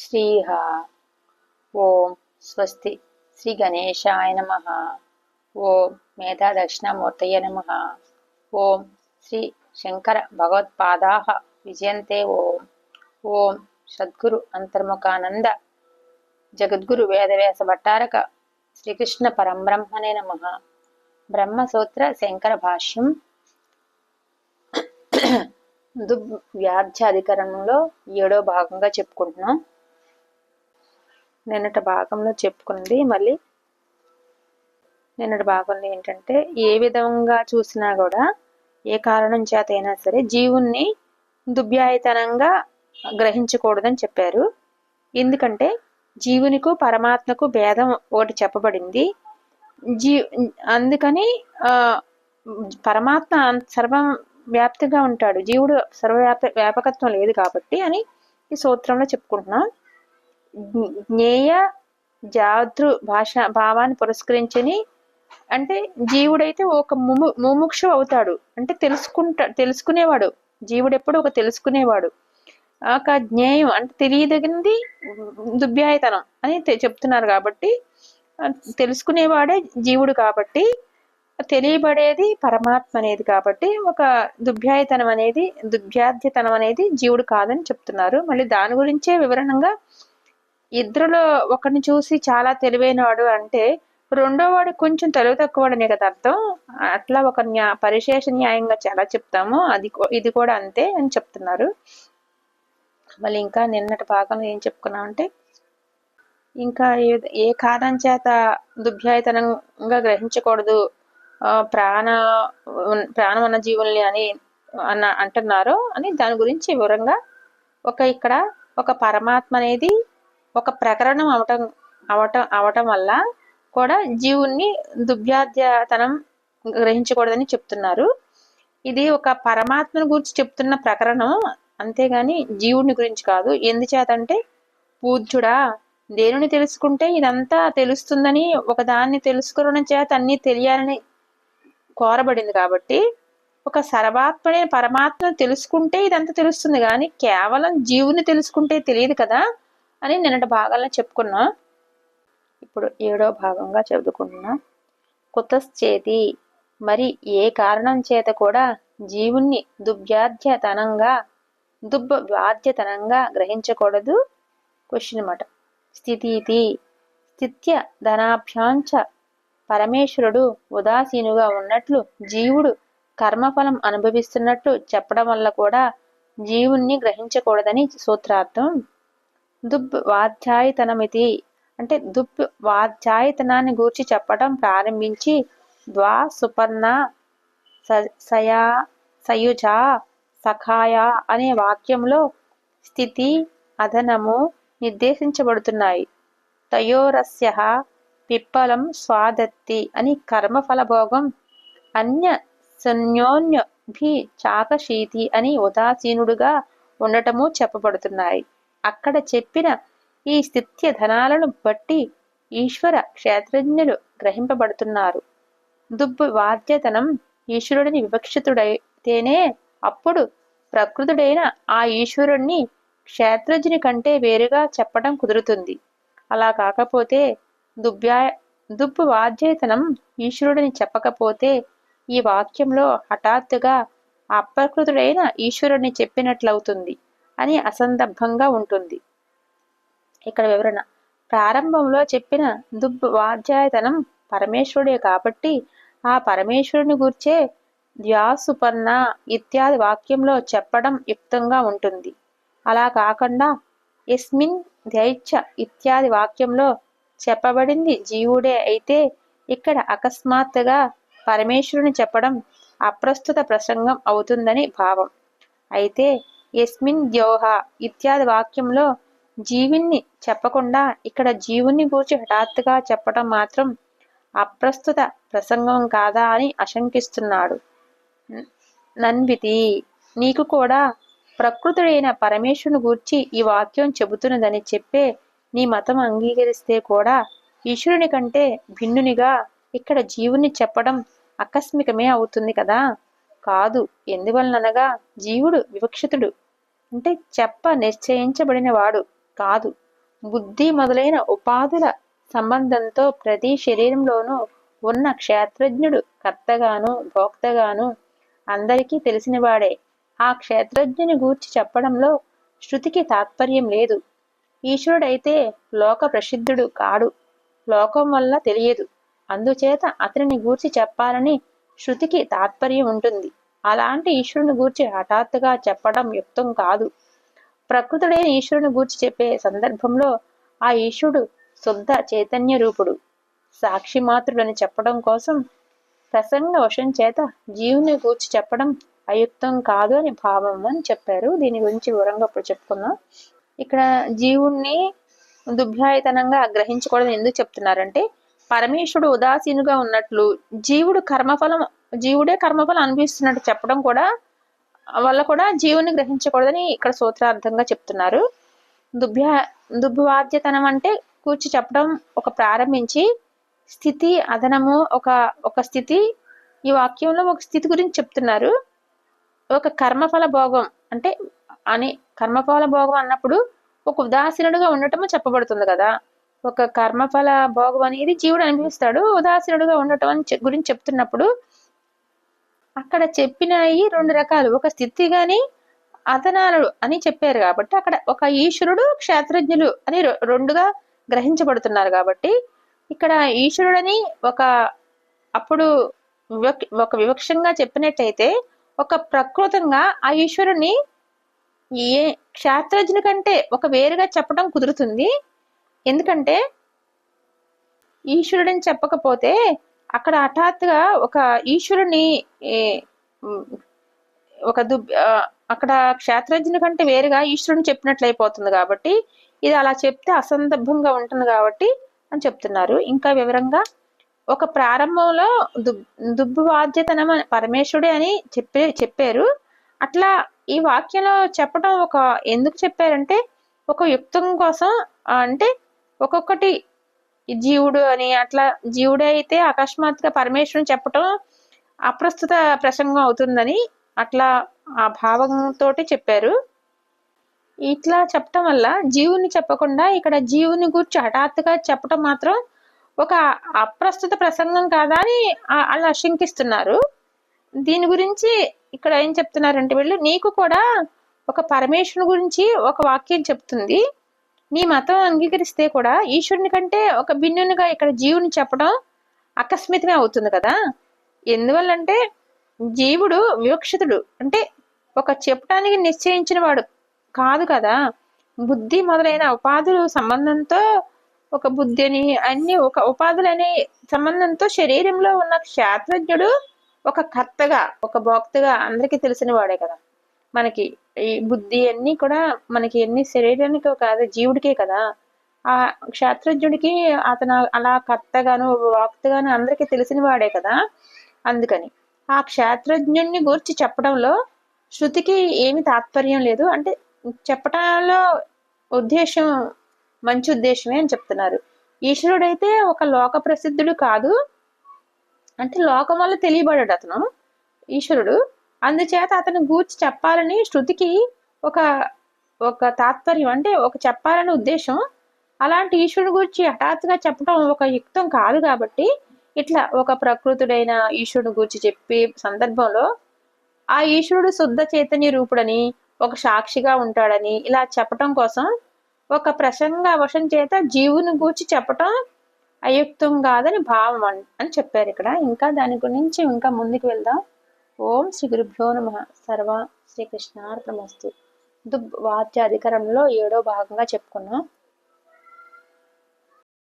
శ్రీహ ఓం స్వస్తి. శ్రీ గణేశాయ నమ. ఓం మేధా దక్షిణామూర్తయ నమ. ఓం శ్రీ శంకర భగవత్పాదా విజయంతే ఓం. ఓం సద్గురు అంతర్ముఖానంద జగద్గురు వేదవ్యాస భట్టారక శ్రీకృష్ణ పరంబ్రహ్మణే నమ. బ్రహ్మసూత్ర శంకర భాష్యం దుర్వ్యాధ్యాధికరణంలో ఏడో భాగంగా చెప్పుకుంటున్నాం. నిన్నటి భాగంలో చెప్పుకున్నది. మళ్ళీ నిన్నటి భాగంలో ఏంటంటే ఏ విధంగా చూసినా కూడా ఏ కారణం చేత అయినా సరే జీవుణ్ణి దుభ్యాయతనంగా గ్రహించకూడదని చెప్పారు. ఎందుకంటే జీవునికు పరమాత్మకు భేదం ఒకటి చెప్పబడింది. జీ అందుకని ఆ పరమాత్మ సర్వం వ్యాప్తిగా ఉంటాడు. జీవుడు సర్వవ్యాప వ్యాపకత్వం లేదు కాబట్టి అని ఈ సూత్రంలో చెప్పుకుంటున్నాం. జ్ఞేయ జాతృ భాష భావాన్ని పురస్కరించని అంటే జీవుడైతే ఒక ముము ముముక్షు అవుతాడు. అంటే తెలుసుకుంటా తెలుసుకునేవాడు. జీవుడు ఎప్పుడు ఒక తెలుసుకునేవాడు. ఒక జ్ఞేయం అంటే తెలియదగినది దుభ్యాయతనం అని చెప్తున్నారు కాబట్టి తెలుసుకునేవాడే జీవుడు కాబట్టి తెలియబడేది పరమాత్మ అనేది కాబట్టి ఒక దుభ్యాయతనం అనేది దుభ్యాధ్యతనం అనేది జీవుడు కాదని చెప్తున్నారు. మళ్ళీ దాని గురించే వివరణంగా ఇద్దరులో ఒకరిని చూసి చాలా తెలివైనవాడు అంటే రెండో వాడు కొంచెం తెలివి తక్కువడనే కదా అర్థం? అట్లా ఒక న్యా పరిశేష న్యాయంగా చాలా చెప్తాము. అది ఇది కూడా అంతే అని చెప్తున్నారు. మళ్ళీ ఇంకా నిన్నటి భాగంలో ఏం చెప్పుకున్నామంటే ఇంకా ఏ ఏ కారణం చేత దుభ్యాయతనంగా గ్రహించకూడదు ప్రాణ ప్రాణం ఉన్న జీవుల్ని అని అన్న అంటున్నారు అని దాని గురించి వివరంగా ఒక ఇక్కడ ఒక పరమాత్మ అనేది ఒక ప్రకరణం అవటం అవటం అవటం వల్ల కూడా జీవుణ్ణి దుభ్యాధ్యతనం గ్రహించకూడదని చెప్తున్నారు. ఇది ఒక పరమాత్మను గురించి చెప్తున్న ప్రకరణం. అంతేగాని జీవుని గురించి కాదు. ఎందుచేతంటే పూజ్యుడా దేనిని తెలుసుకుంటే ఇదంతా తెలుస్తుందని ఒకదాన్ని తెలుసుకోవడం చేత అన్ని తెలియాలని కోరబడింది కాబట్టి ఒక సర్వాత్మనే పరమాత్మ తెలుసుకుంటే ఇదంతా తెలుస్తుంది. కానీ కేవలం జీవుని తెలుసుకుంటే తెలియదు కదా. అని నిన్నటి భాగాల్లో చెప్పుకున్నా. ఇప్పుడు ఏడో భాగంగా చదువుకుంటున్నా కుతశ్చేతి. మరి ఏ కారణం చేత కూడా జీవుణ్ణి దువ్యాధ్యతనంగా దుబ్బ బాధ్యతనంగా గ్రహించకూడదు? క్వశ్చన్ అనమాట స్థితి స్థిత్య ధనాభ్యాంచ పరమేశ్వరుడు ఉదాసీనుగా ఉన్నట్లు జీవుడు కర్మఫలం అనుభవిస్తున్నట్లు చెప్పడం వల్ల కూడా జీవుణ్ణి గ్రహించకూడదని సూత్రార్థం. దుబ్ వాధ్యాయతనమితి అంటే దుబ్ వాధ్యాయతనాన్ని గూర్చి చెప్పడం ప్రారంభించి ద్వా సుపర్ణ సయా సయుజ సఖాయ అనే వాక్యంలో స్థితి అధనము నిర్దేశించబడుతున్నాయి. తయోరస్య పిప్పలం స్వాదత్తి అని కర్మఫలభోగం అన్య సన్యోన్యభి చాకశీతి అని ఉదాసీనుడుగా ఉండటము చెప్పబడుతున్నాయి. అక్కడ చెప్పిన ఈ స్థిత్య ధనాలను బట్టి ఈశ్వర క్షేత్రజ్ఞులు గ్రహింపబడుతున్నారు. దుబ్బు వాద్యతనం ఈశ్వరుడిని వివక్షితుడైతేనే అప్పుడు ప్రకృతుడైన ఆ ఈశ్వరుణ్ణి క్షేత్రజ్ఞుని కంటే వేరుగా చెప్పడం కుదురుతుంది. అలా కాకపోతే దుభ్యా దుబ్బు వాద్యతనం ఈశ్వరుడిని చెప్పకపోతే ఈ వాక్యంలో హఠాత్తుగా అప్రకృతుడైన ఈశ్వరుడిని చెప్పినట్లవుతుంది. అని అసందర్భంగా ఉంటుంది. ఇక్కడ వివరణ. ప్రారంభంలో చెప్పిన దుర్వాధ్యాయతనం పరమేశ్వరుడే కాబట్టి ఆ పరమేశ్వరుని గుర్చే ద్యాసుపర్ణ ఇత్యాది వాక్యంలో చెప్పడం యుక్తంగా ఉంటుంది. అలా కాకుండా ఎస్మిన్ దైత్య ఇత్యాది వాక్యంలో చెప్పబడింది జీవుడే అయితే ఇక్కడ అకస్మాత్తుగా పరమేశ్వరుని చెప్పడం అప్రస్తుత ప్రసంగం అవుతుందని భావం. అయితే ఎస్మిన్ ద్యోహ ఇత్యాది వాక్యంలో జీవిని చెప్పకుండా ఇక్కడ జీవుని గూర్చి హఠాత్తుగా చెప్పడం మాత్రం అప్రస్తుత ప్రసంగం కాదా అని అశంకిస్తున్నాడు నన్వితి నీకు కూడా ప్రకృతుడైన పరమేశ్వరుని గూర్చి ఈ వాక్యం చెబుతున్నదని చెప్పే నీ మతం అంగీకరిస్తే కూడా ఈశ్వరుని కంటే భిన్నునిగా ఇక్కడ జీవుని చెప్పడం ఆకస్మికమే అవుతుంది కదా? కాదు. ఎందువలనగా జీవుడు వివక్షితుడు. అంటే చెప్ప నిశ్చయించబడిన వాడు కాదు. బుద్ధి మొదలైన ఉపాధుల సంబంధంతో ప్రతి శరీరంలోనూ ఉన్న క్షేత్రజ్ఞుడు కర్తగాను భోక్తగాను అందరికీ తెలిసినవాడే. ఆ క్షేత్రజ్ఞుని గూర్చి చెప్పడంలో శృతికి తాత్పర్యం లేదు. ఈశ్వరుడైతే లోక ప్రసిద్ధుడు కాడు. లోకం వల్ల తెలియదు. అందుచేత అతనిని గూర్చి చెప్పాలని శృతికి తాత్పర్యం ఉంటుంది. అలాంటి ఈశ్వరుని గూర్చి హఠాత్తుగా చెప్పడం యుక్తం కాదు. ప్రకృతుడైన ఈశ్వరుని గూర్చి చెప్పే సందర్భంలో ఆ ఈశ్వరుడు శుద్ధ చైతన్య రూపుడు. సాక్షి మాత్రుడని చెప్పడం కోసం ప్రసంగ వశం చేత జీవుని గూర్చి చెప్పడం అయుక్తం కాదు అని భావం అని చెప్పారు. దీని గురించి వివరంగా ఇప్పుడు చెప్పుకుందాం. ఇక్కడ జీవుణ్ణి దుభ్యాయతనంగా గ్రహించకూడదని ఎందుకు చెప్తున్నారంటే పరమేశ్వరుడు ఉదాసీనుగా ఉన్నట్లు జీవుడు కర్మఫలం జీవుడే కర్మఫలం అనిపిస్తున్నట్టు చెప్పడం కూడా వల్ల కూడా జీవుని గ్రహించకూడదని ఇక్కడ సూత్రార్థంగా చెప్తున్నారు. దుభ్య దుర్భాద్యతనం అంటే కూర్చి చెప్పడం ఒక ప్రారంభించి స్థితి అదనము ఒక ఒక స్థితి ఈ వాక్యంలో ఒక స్థితి గురించి చెప్తున్నారు. ఒక కర్మఫల భోగం అంటే అని కర్మఫల భోగం అన్నప్పుడు ఒక ఉదాసీనుడుగా ఉండటము చెప్పబడుతుంది కదా. ఒక కర్మఫల భోగం అనేది జీవుడు అనిపిస్తాడు ఉదాసీనుడుగా ఉండటం అని గురించి చెప్తున్నప్పుడు అక్కడ చెప్పినవి రెండు రకాలు. ఒక స్థితి గాని అతనాలు అని చెప్పారు కాబట్టి అక్కడ ఒక ఈశ్వరుడు క్షేత్రజ్ఞులు అని రెండుగా గ్రహించబడుతున్నారు కాబట్టి ఇక్కడ ఈశ్వరుడని ఒక అప్పుడు ఒక వివక్షంగా చెప్పినట్టయితే ఒక ప్రకృతంగా ఆ ఈశ్వరుని ఏ క్షేత్రజ్ఞుని కంటే ఒక వేరుగా చెప్పడం కుదురుతుంది. ఎందుకంటే ఈశ్వరుడని చెప్పకపోతే అక్కడ హఠాత్తుగా ఒక ఈశ్వరుని ఒక దు అక్కడ క్షేత్రజ్ఞుని కంటే వేరుగా ఈశ్వరుని చెప్పినట్లయిపోతుంది కాబట్టి ఇది అలా చెప్తే అసందర్భంగా ఉంటుంది కాబట్టి అని చెప్తున్నారు. ఇంకా వివరంగా ఒక ప్రారంభంలో దుబ్ దుబ్బు బాధ్యతనం పరమేశ్వరుడే అని చెప్పే చెప్పారు. అట్లా ఈ వాక్యంలో చెప్పడం ఒక ఎందుకు చెప్పారంటే ఒక యుక్తం కోసం అంటే ఒక్కొక్కటి జీవుడు అని అట్లా జీవుడే అయితే అకస్మాత్తుగా పరమేశ్వరుని చెప్పటం అప్రస్తుత ప్రసంగం అవుతుందని అట్లా ఆ భావంతో చెప్పారు. ఇట్లా చెప్పటం వల్ల జీవుని చెప్పకుండా ఇక్కడ జీవుని గురించి హఠాత్తుగా చెప్పటం మాత్రం ఒక అప్రస్తుత ప్రసంగం కాదా అని అలా శంకిస్తున్నారు దీని గురించి ఇక్కడ ఏం చెప్తున్నారంటే వీళ్ళు నీకు కూడా ఒక పరమేశ్వరుని గురించి ఒక వాక్యం చెప్తుంది. నీ మతం అంగీకరిస్తే కూడా ఈశ్వరుని కంటే ఒక భిన్నునిగా ఇక్కడ జీవుని చెప్పడం అకస్మితమే అవుతుంది కదా? ఎందువల్లంటే జీవుడు వివక్షితుడు. అంటే ఒక చెప్పడానికి నిశ్చయించిన వాడు కాదు కదా? బుద్ధి మొదలైన ఉపాధులు సంబంధంతో ఒక బుద్ధి అని అన్ని ఒక ఉపాధులనే సంబంధంతో శరీరంలో ఉన్న క్షేత్రజ్ఞుడు ఒక కర్తగా ఒక భోక్తగా అందరికీ తెలిసిన వాడే కదా? మనకి ఈ బుద్ధి అన్ని కూడా మనకి ఎన్ని శరీరానికి కాదు జీవుడికే కదా. ఆ క్షేత్రజ్ఞుడికి అతను అలా కర్తగాను వాక్తగాను అందరికీ తెలిసిన వాడే కదా. అందుకని ఆ క్షేత్రజ్ఞుడిని గురించి చెప్పడంలో శృతికి ఏమి తాత్పర్యం లేదు. అంటే చెప్పడంలో ఉద్దేశం మంచి ఉద్దేశమే అని చెప్తున్నారు. ఈశ్వరుడైతే ఒక లోక ప్రసిద్ధుడు కాదు. అంటే లోకం వల్ల తెలియబడాడు అతను ఈశ్వరుడు. అందుచేత అతను గూర్చి చెప్పాలని శృతికి ఒక ఒక తాత్పర్యం అంటే ఒక చెప్పాలని ఉద్దేశం. అలాంటి ఈశ్వరుడు గురించి హఠాత్తుగా చెప్పడం ఒక యుక్తం కాదు కాబట్టి ఇట్లా ఒక ప్రకృతుడైన ఈశ్వరుడు గురించి చెప్పే సందర్భంలో ఆ ఈశ్వరుడు శుద్ధ చైతన్య రూపుడని ఒక సాక్షిగా ఉంటాడని ఇలా చెప్పటం కోసం ఒక ప్రసంగ వశం చేత జీవుని గూర్చి చెప్పటం అయుక్తం కాదని భావం అని చెప్పారు ఇక్కడ. ఇంకా దాని గురించి ఇంకా ముందుకు వెళ్దాం. ఓం శ్రీ గురుభ్యో నమ. సర్వ శ్రీకృష్ణార్పణమస్తు దుబ్ వాద్య అధికారంలో ఏడో భాగంగా చెప్పుకున్నాం.